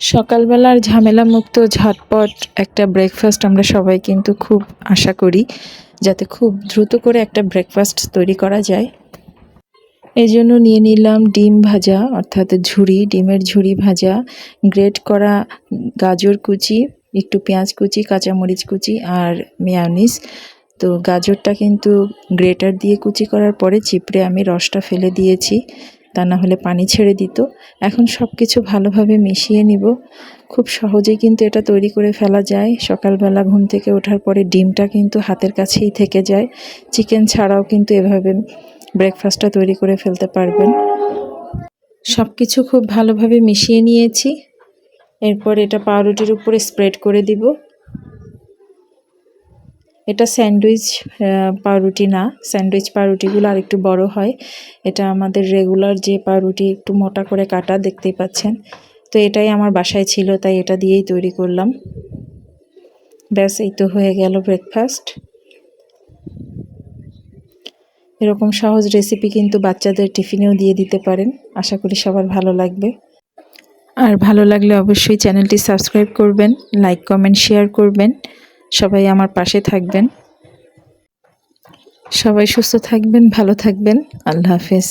সকালবেলার ঝামেলামুক্ত ঝটপট একটা ব্রেকফাস্ট আমরা সবাই কিন্তু খুব আশা করি, যাতে খুব দ্রুত করে একটা ব্রেকফাস্ট তৈরি করা যায়। এই জন্য নিয়ে নিলাম ডিম ভাজা, অর্থাৎ ঝুড়ি, ডিমের ঝুড়ি ভাজা গ্রেট করা গাজর কুচি, একটু পেঁয়াজ কুচি, কাঁচামরিচ কুচি আর মেয়ানিস তো গাজরটা কিন্তু গ্রেটার দিয়ে কুচি করার পরে, চিপড়ে আমি রসটা ফেলে দিয়েছি। তা না হলে পানি ছেড়ে দিত। এখন সব কিছু ভালোভাবে মিশিয়ে নিব। খুব সহজেই কিন্তু এটা তৈরি করে ফেলা যায়। সকালবেলা ঘুম থেকে ওঠার পরে ডিমটা কিন্তু হাতের কাছেই থেকে যায়। চিকেন ছাড়াও কিন্তু এভাবে ব্রেকফাস্টটা তৈরি করে ফেলতে পারবেন। সব কিছু খুব ভালোভাবে মিশিয়ে নিয়েছি। এরপর এটা পাউরুটির উপরে স্প্রেড করে দিব। এটা স্যান্ডউইচ পাউরুটি না। স্যান্ডউইচ পাউরুটিগুলো আর একটু বড় হয়। এটা আমাদের রেগুলার যে পাউরুটি একটু মোটা করে কাটা, দেখতেই পাচ্ছেন। তো এটাই আমার বাসায় ছিল, তাই এটা দিয়েই তৈরি করলাম। ব্যাস, এই তো হয়ে গেল ব্রেকফাস্ট এরকম সহজ রেসিপি কিন্তু বাচ্চাদের টিফিনেও দিয়ে দিতে পারেন। আশা করি সবার ভালো লাগবে। আর ভালো লাগলে অবশ্যই চ্যানেলটি সাবস্ক্রাইব করবেন লাইক কমেন্ট শেয়ার করবেন। সবাই আমার পাশে থাকবেন। সবাই সুস্থ থাকবেন ভালো থাকবেন। আল্লাহ হাফেজ।